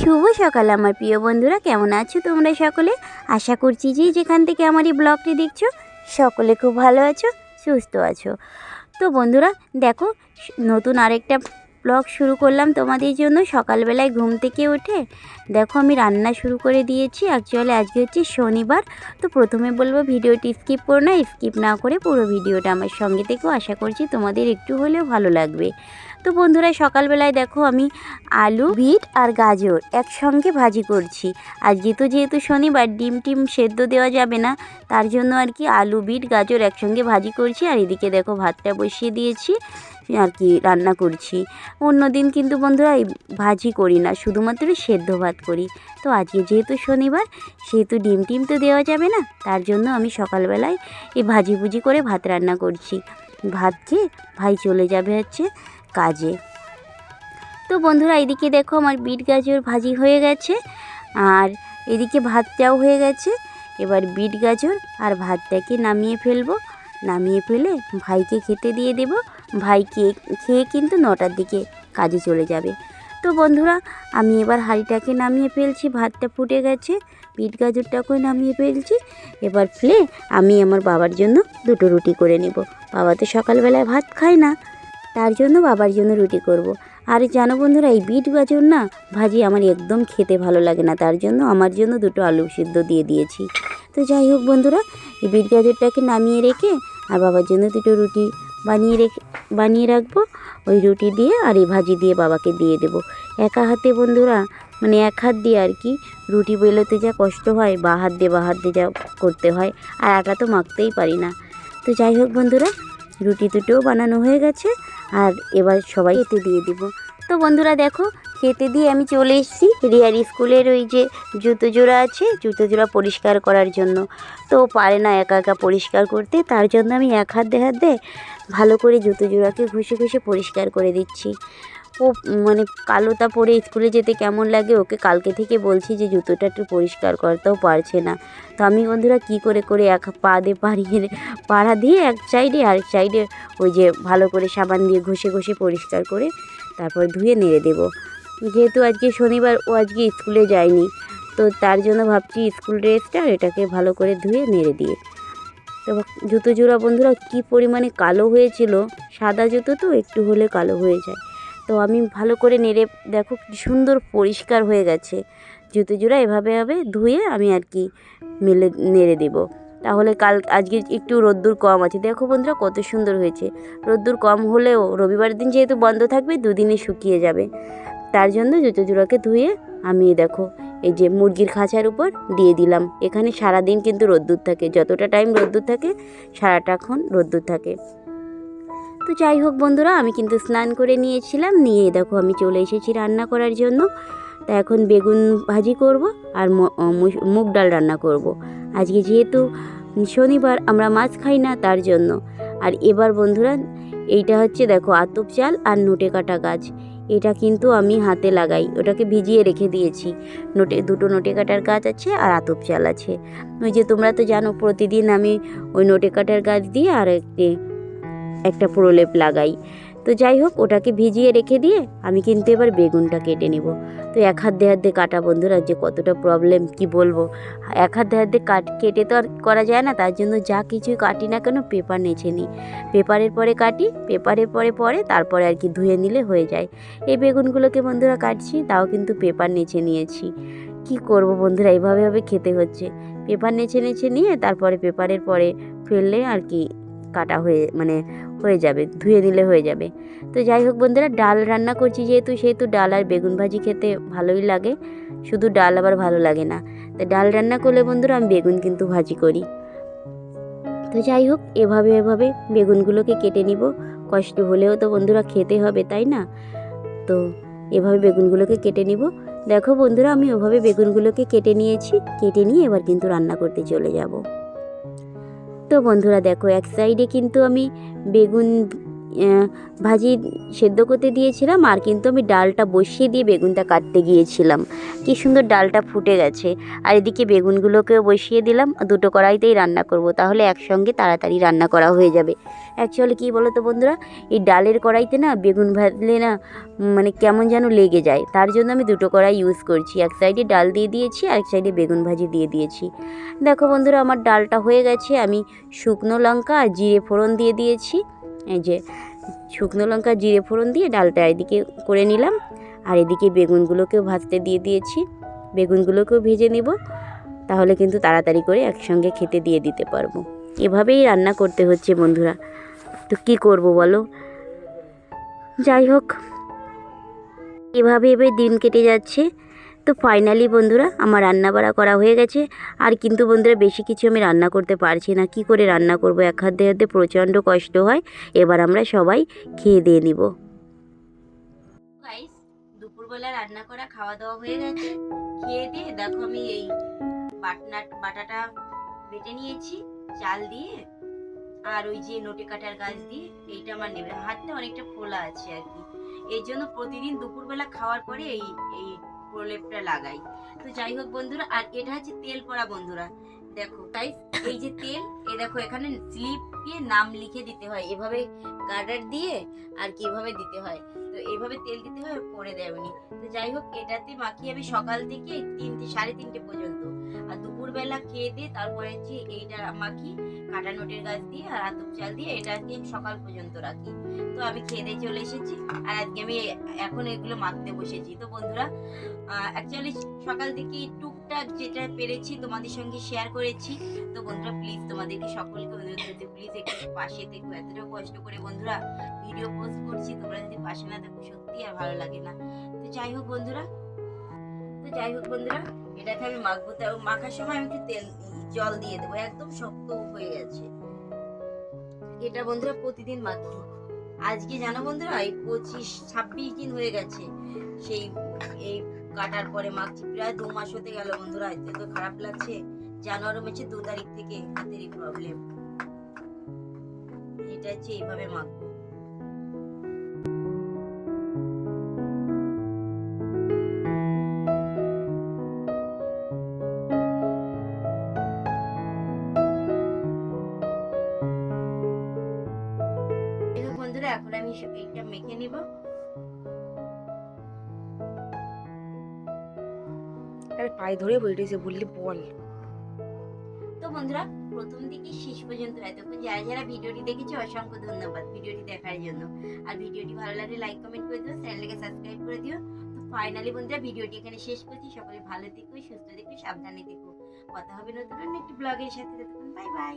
শুভ সকাল আমার প্রিয় বন্ধুরা, কেমন আছো তোমরা সকলে? আশা করছি যে যেখান থেকে আমার এই ব্লগটি দেখছ, সকলে খুব ভালো আছো, সুস্থ আছো। তো বন্ধুরা, দেখো, নতুন আরেকটা ব্লগ শুরু করলাম তোমাদের জন্য। সকালবেলায় ঘুম থেকে উঠে, দেখো আমি রান্না শুরু করে দিয়েছি। অ্যাকচুয়ালি আজকে হচ্ছে শনিবার, তো প্রথমে বলব ভিডিওটি স্কিপ করো না স্কিপ না করে পুরো ভিডিওটা আমার সঙ্গে থেকেও আশা করছি তোমাদের একটু হলেও ভালো লাগবে। তো বন্ধুরা, সকালবেলায় দেখো আমি আলু, বিট আর গাজর একসঙ্গে ভাজি করছি। আজকে তো যেহেতু শনিবার, ডিম টিম সেদ্ধ দেওয়া যাবে না, তার জন্য আর কি আলু, বিট, গাজর একসঙ্গে ভাজি করছি। আর এদিকে দেখো ভাতটা বসিয়ে দিয়েছি, আর কি রান্না করছি। অন্য দিন কিন্তু বন্ধুরা এই ভাজি করি না, শুধুমাত্র সেদ্ধ ভাত করি। তো আজকে যেহেতু শনিবার, সেহেতু ডিম টিম তো দেওয়া যাবে না, তার জন্য আমি সকালবেলায় এই ভাজি ভুজি করে ভাত রান্না করছি। ভাত খেয়ে ভাই চলে যাবে হচ্ছে কাজে। তো বন্ধুরা, এদিকে দেখো আমার বিট গাজর ভাজি হয়ে গেছে, আর এদিকে ভাতটাও হয়ে গেছে। এবার বিট গাজর আর ভাতটাকে নামিয়ে ফেলব। নামিয়ে ফেলে ভাইকে খেতে দিয়ে দেব। ভাই খেয়ে খেয়ে কিন্তু নটার দিকে কাজে চলে যাবে। তো বন্ধুরা, আমি এবার হাঁড়িটাকে নামিয়ে ফেলছি, ভাতটা ফুটে গেছে, বিট গাজরটাকেও নামিয়ে ফেলছি। এবার ফেলে আমি আমার বাবার জন্য দুটো রুটি করে নেব। বাবা তো সকালবেলায় ভাত খায় না। তার জন্য বাবার জন্য রুটি করব। আর জানো বন্ধুরা, এই বিট গাজর না ভাজি আমার একদম খেতে ভালো লাগে না। তার জন্য আমার জন্য দুটো আলু সিদ্ধ দিয়ে দিয়েছি। তো যাই হোক বন্ধুরা, এই বিট গাজরটাকে নামিয়ে রেখে আর বাবার জন্য দুটো রুটি বানিয়ে রেখে, বানিয়ে রাখব। ওই রুটি দিয়ে আর এই ভাজি দিয়ে বাবাকে দিয়ে দেবো। একা হাতে বন্ধুরা মানে এক হাত দিয়ে আর কি রুটি বেলোতে যা কষ্ট হয়, বা হাত দিয়ে বা হাত দিয়ে যা করতে হয়, আর একা তো মাখতেই পারি না। তো যাই হোক বন্ধুরা রুটি দুটোও বানানো হয়ে গেছে, আর এবার সবাই খেতে দিয়ে দিব। তো বন্ধুরা দেখো, খেতে দিয়ে আমি চলে এসেছি রিয়ার স্কুলের ওই যে জুতো জোড়া আছে, জুতো জোড়া পরিষ্কার করার জন্য। তো পারে না একা একা পরিষ্কার করতে, তার জন্য আমি এক হাত দিয়ে হাত দিয়ে ভালো করে জুতো জোড়াকে ঘষে ঘষে পরিষ্কার করে দিচ্ছি। ও মানে কালোটা পরে স্কুলে যেতে কেমন লাগে? ওকে কালকে থেকে বলছি যে, জুতোটা একটু পরিষ্কার করতেও পারছে না। তো আমি, বন্ধুরা, কি করে করে এক পা দিয়ে পাড়িয়ে পাড়া দিয়ে এক সাইডে আরেক সাইডে ওই যে ভালো করে সাবান দিয়ে ঘষে ঘষে পরিষ্কার করে তারপর ধুয়ে নেড়ে দেবো। যেহেতু আজকে শনিবার, ও আজকে স্কুলে যায়নি, তো তার জন্য ভাবছি স্কুল ড্রেসটা আর এটাকে ভালো করে ধুয়ে নেড়ে দিয়ে। তো জুতো জোড়া, বন্ধুরা, কী পরিমাণে কালো হয়েছিল? সাদা জুতো তো একটু হলে কালো হয়ে যায়। তো আমি ভালো করে নেড়ে, দেখো কি সুন্দর পরিষ্কার হয়ে গেছে। জুতো জোড়া এভাবে হবে ধুয়ে আমি আর কি মেলে, নেড়ে দেবো। তাহলে কাল, আজকে একটু রোদ্দুর কম আছে। দেখো বন্ধুরা কত সুন্দর হয়েছে। রোদ্দুর কম হলেও রবিবার দিন যেহেতু বন্ধ থাকবে দুদিনে শুকিয়ে যাবে। তার জন্য জুতো জোড়াকে ধুয়ে আমি দেখো এই যে মুরগির খাঁচার উপর দিয়ে দিলাম। এখানে সারা দিন কিন্তু রোদ্দুর থাকে। যতটা টাইম রোদ্দুর থাকে সারাটাক্ষণ রোদ্দুর থাকে। তো যাই হোক বন্ধুরা, আমি কিন্তু স্নান করে নিয়েছিলাম, নিয়ে দেখো আমি চলে এসেছি রান্না করার জন্য। তা এখন বেগুন ভাজি করব আর মুগ ডাল রান্না করব। আজকে যেহেতু শনিবার, আমরা মাছ খাই না তার জন্য। আর এবার বন্ধুরা, এইটা হচ্ছে দেখো আতপ চাল আর নোটে কাটা গাছ। এটা কিন্তু আমি হাতে লাগাই, ওটাকে ভিজিয়ে রেখে দিয়েছি। নোটে, দুটো নোটে কাটার গাছ আছে আর আতপ চাল আছে। ওই যে তোমরা তো জানো, প্রতিদিন আমি ওই নোটে কাটার গাছ দিয়ে আর একটি একটা প্রলেপ লাগাই। তো যাই হোক, ওটাকে ভিজিয়ে রেখে দিয়ে আমি কিন্তু এবার বেগুনটা কেটে নেব। তো এক হাত হাত কাটা বন্ধুরা, যে কতটা প্রবলেম কি বলব? এক হাত হাত কাট, কেটে তো আর করা যায় না, তার জন্য যা কিছুই কাটি না কেন, পেপার নেছে নিই। পেপারের পরে কাটি, পেপারের পরে পরে তারপরে আর কি ধুয়ে নিলে হয়ে যায়। এই বেগুনগুলোকে বন্ধুরা কাটছি, তাও কিন্তু পেপার নেছে নিয়েছি। কি করব বন্ধুরা এইভাবে ভাবে খেতে হচ্ছে। পেপার নেছে নেছে নিয়ে তারপরে পেপারের পরে ফেললে আর কি কাটা হয়ে মানে হয়ে যাবে, ধুয়ে নিলে হয়ে যাবে। তো যাই হোক বন্ধুরা, ডাল রান্না করছি যেহেতু, সেহেতু ডাল আর বেগুন ভাজি খেতে ভালোই লাগে। শুধু ডাল আবার ভালো লাগে না। তো ডাল রান্না করলে বন্ধুরা, আমি বেগুন কিন্তু ভাজি করি। তো যাই হোক, এভাবে এভাবে বেগুনগুলোকে কেটে নিব। কষ্ট হলেও তো বন্ধুরা খেতে হবে, তাই না? তো এভাবে বেগুনগুলোকে কেটে নিব। দেখো বন্ধুরা, আমি ওভাবে বেগুনগুলোকে কেটে নিয়েছি। কেটে নিয়ে এবার কিন্তু রান্না করতে চলে যাব। তো বন্ধুরা দেখো এক সাইডে কিন্তু আমি বেগুন ভাজি সেদ্ধ করতে দিয়েছিলাম আর কিন্তু আমি ডালটা বসিয়ে দিয়ে বেগুনটা কাটতে গিয়েছিলাম। কি সুন্দর ডালটা ফুটে গেছে। আর এদিকে বেগুনগুলোকেও বসিয়ে দিলাম। দুটো কড়াইতেই রান্না করব। তাহলে একসঙ্গে তাড়াতাড়ি রান্না করা হয়ে যাবে। অ্যাকচুয়ালি কী বলো তো বন্ধুরা, এই ডালের কড়াইতে না বেগুন ভাজলে না মানে কেমন যেন লেগে যায়। তার জন্য আমি দুটো কড়াই ইউজ করছি। এক সাইডে ডাল দিয়ে দিয়েছি, আর এক সাইডে বেগুন ভাজি দিয়ে দিয়েছি। দেখো বন্ধুরা, আমার ডালটা হয়ে গেছে। আমি শুকনো লঙ্কা আর জিরে ফোড়ন দিয়ে দিয়েছি। এই যে শুকনো লঙ্কা, জিরে ফোড়ন দিয়ে ডালটা এদিকে করে নিলাম। আর এদিকে বেগুনগুলোকেও ভাজতে দিয়ে দিয়েছি। বেগুনগুলোকেও ভেজে নেব। তাহলে কিন্তু তাড়াতাড়ি করে একসঙ্গে খেতে দিয়ে দিতে পারব। এভাবেই রান্না করতে হচ্ছে বন্ধুরা। তো কী করব বলো? যাই হোক। এভাবে এভাবে দিন কেটে যাচ্ছে। তো ফাইনালি বন্ধুরা, আমার রান্না বাড়া করা হয়ে গেছে। আর কিন্তু বন্ধুরা, বেশি কিছু আমি রান্না করতে পারছি না। কি করে রান্না করব? এক হাতে হাতে প্রচণ্ড কষ্ট হয়। এবার আমরা সবাই খেয়ে দিয়ে নিব। দুপুরবেলা রান্না করা খাওয়া দাওয়া হয়ে গেছে। খেয়ে দিয়ে দেখো আমি এই বাটনা, বাটাটা বেটে নিয়েছি, চাল দিয়ে। আর ওই যে নোটে কাটার গাছ দিয়ে, এইটা আমার নেবে। হাতটা অনেকটা ফোলা আছে আর কি। এই জন্য প্রতিদিন দুপুরবেলা খাওয়ার পরে এই এই প্রলেপটা লাগাই। তো যাই হোক বন্ধুরা, আর এটা হচ্ছে তেল পড়া বন্ধুরা। দেখো গাইস এই যে তেল, এ দেখো এখানে স্লিপ দিয়ে নাম লিখে দিতে হয়। এভাবে গার্ডার দিয়ে আর কীভাবে দিতে হয়। তো এভাবে তেল দিতে হয় পরে দেয় উনি। তো যাই হোক এটাতে মাখিয়ে আমি সকাল থেকে তিনটে, সাড়ে তিনটে পর্যন্ত। আর দুপুরবেলা খেয়ে দিয়ে তারপরে হচ্ছে এইটা মাখি, কাটা নোটের গাছ দিয়ে আর আতপ চাল দিয়ে এটা এটাকে সকাল পর্যন্ত রাখি। তো আমি খেয়ে দিয়ে চলে এসেছি আর আজকে আমি এখন এগুলো মাখতে বসেছি। তো বন্ধুরা অ্যাকচুয়ালি সকাল থেকে টুকটাক যেটা পেরেছি তোমাদের সঙ্গে শেয়ার করেছি। তো বন্ধুরা প্লিজ তোমাদেরকে সকলকে অনুরোধ করতে প্লিজ একটু পাশে থেকো। এতটাও কষ্ট করে বন্ধুরা ভিডিও পোস্ট করছি, তোমরা যদি পাশে না থাকো সত্যি আর ভালো লাগে না। তো যাই হোক বন্ধুরা, তো যাই হোক বন্ধুরা এটাকে আমি মাখবো, তো মাখার সময় আমি একটু তেল, জল দিয়ে দেবো, একদম শক্ত হয়ে গেছে। এটা বন্ধুরা প্রতিদিন মাখি আজকে জানো বন্ধুরা, এই পঁচিশ, ছাব্বিশ দিন হয়ে গেছে, সেই, এই কাটার পরে মাখছি। প্রায় দু মাস হতে গেল বন্ধুরা, এতে তো খারাপ লাগছে। জানুয়ারি মাসে দু তারিখ থেকে হাতেরই প্রবলেম এটা হচ্ছে এইভাবে মাখবো। এখন আমি এইটা মেখে নিব। আরে পায়ে ধরে বলতেছে বললি বল। তো বন্ধুরা প্রথম থেকে শেষ পর্যন্ত এতক্ষণ যারা যারা ভিডিওটি দেখেছে অসংখ্য ধন্যবাদ ভিডিওটি দেখার জন্য। আর ভিডিওটি ভালো লাগলে লাইক কমেন্ট করে দিও চ্যানেলকে সাবস্ক্রাইব করে দিও। তো ফাইনালি বন্ধুরা ভিডিওটি এখানে শেষ করছি। সকলে ভালো থেকো সুস্থ থেকো সাবধানে থেকো। কথা হবে নতুন একটি ব্লগের সাথে। ততক্ষণ বাই বাই